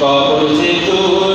কবর যে তোরা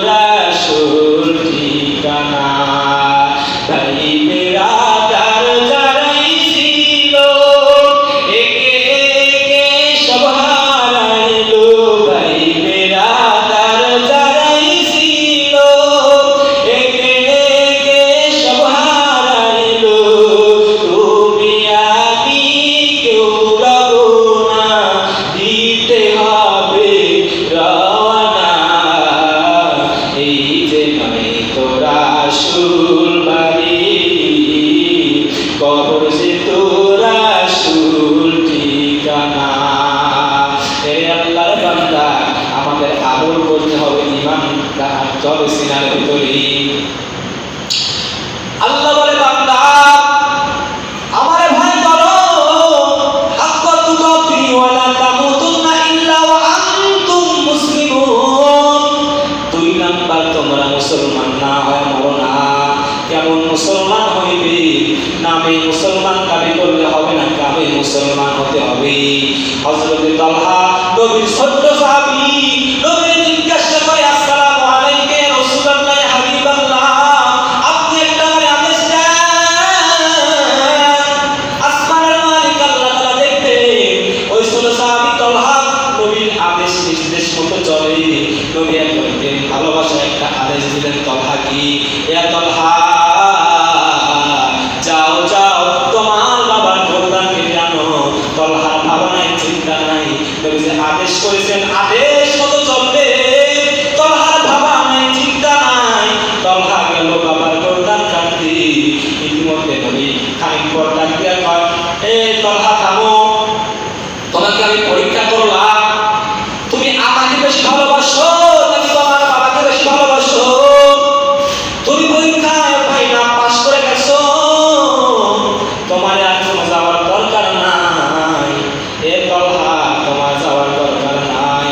ঠিকানা আমাদের আমল করতে হবে ইমান চলে সিনার ভিতরে আল্লাহ ভালোবাসা একটা আদেশ দিলেন তলহা কি? ইয়া তলহা যাও যাও তোমার বাবার প্রধান কেটে আনো তলহার ভাবা নাই চিন্তা নাই নবী যে আদেশ করেছেন আদেশ মতো চলবে তলহার ভাবা নাই চিন্তা নাই তলহা গেল বাবার প্রধান কাটতে ইতিমধ্যে নবী খানিক পর ডাক দিয়া কয় এ তলহা থামো তোমাকে আমি পরীক্ষা করলাম তুমি আমাকে বেশি ভালোবাসো নাকি তোমার বাবাকে বেশি ভালোবাসো তুমি পরীক্ষায় ভাই না পাস করে গেছো তোমার আর কোনো যাওয়ার দরকার নাই এ তলহা তোমার যাওয়ার দরকার নাই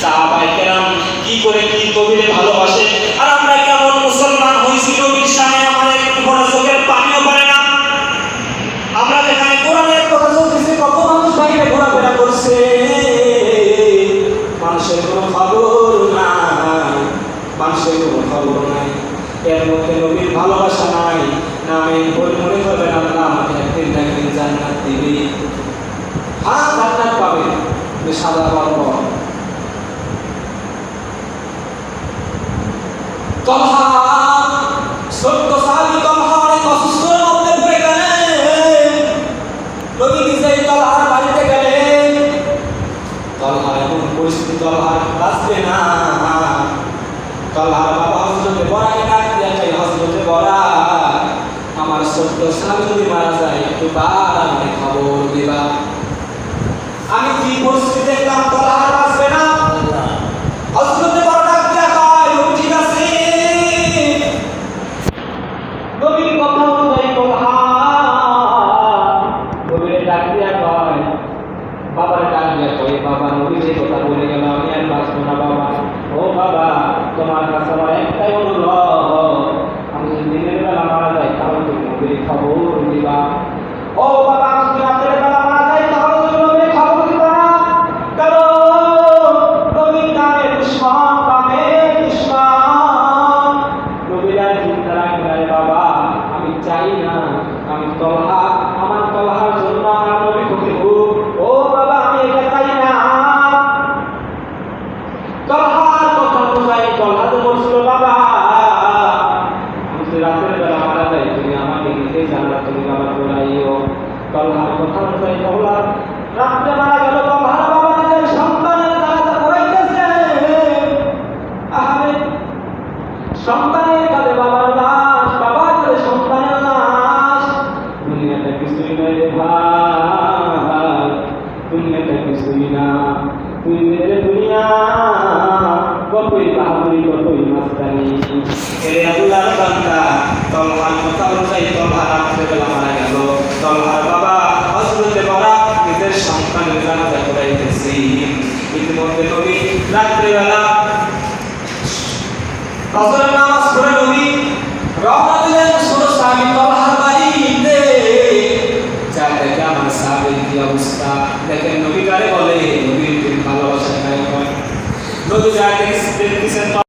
সাহাবাই কেরাম কি করে কি কবিরে ভালোবাসে আর আমরা কেমন মুসলমান হয়েছি নবীর সামনে আমাদের একটু বড় চোখের পানিও পারে না আমরা যেখানে কোরআনের কথা চলতেছে কত মানুষ বাইরে ঘোরাফেরা করছে মানুষের কোনো খবর নাই খবর নাই এর মধ্যে নবীর ভালোবাসা নাই। নামে বই মনে করবেন আল্লাহ, আমাকে একদিন না একদিন জান্নাত দিবি হ্যাঁ জান্নাত পাবে। তুমি সাদা পাবো পরিস্থিতি তলহার বাঁচবে না। তলহার বাবা হজরতে বড়াকে ডাক দিয়া আমার সত্য স্বামী মারা যায়, একটু বার খবর দিবা। আমি কি পরিস্থিতি দেখলাম তলহার বাঁচবে না হজরতে বড় ডাক দিয়া কয় "নবী ঠিক আছে নবীর কথা অনুযায়ী তলহা নবীর ডাক দিয়া কয় বাবার ডাক দিয়া কয় বাবা নবী যে কথা বলে গেল আমি আর বাঁচবো না বাবা ও বাবা তোমার কাছে আমার একটাই অনুরোধ আমি যদি দিনের বেলা মারা যাই তাহলে তুমি নবীর খবর দিবা ও বাবা আমি যদি রাতের বেলা মারা যাই তাহলে তুমি নবীর খবর দিবা না কারণ নবীর নামে দুশ্মন নামে দুশ্মন নবীরা চিন্তা রাখবে রে বাবা আমি চাই না আমি তলহা আমার তলহার জন্য আমার নবী ক্ষতি হোক ও বাবা আমি এটা চাই না তলহার কথা অনুযায়ী তলহা তো বলছিল বাবা আমি যে রাতের বেলা মারা যাই তুমি আমাকে নিজেই জানলা তুমি আমার বলাইও তলহার কথা অনুযায়ী তলহা রাত্রে মারা গেল তলহার বাবা নিজের সন্তানের জানাজা করাইতেছে আহারে, সন্তানের কাঁধে বাবার লাশ, বাবার কাঁধে সন্তানের লাশ। দুনিয়াটা কিছুই রে ভাই দুনিয়াটা কিছুই না। তুই দুনিয়া, কতই বাহাদুরি, কতই মাস্তানি এরে আল্লাহর বান্দা তলহার কথা অনুযায়ী তলহার রাত্রে বেলা মারা গেল। তলহার বাবা হজরতে বড়া নিজের সন্তানের জানাজা করাইতেছি ইতিমধ্যে নবী রাত্রিবেলা। ফজরের নামাজ পড়ে নবী রওনা দিলেন ছোট সাহাবী তলহার বাড়িতে। যা দেখে আমার সাহাবীর কি অবস্থা দেখেন নবী কারে বলে, নবীর ভালোবাসা নবী যা দেখেছেন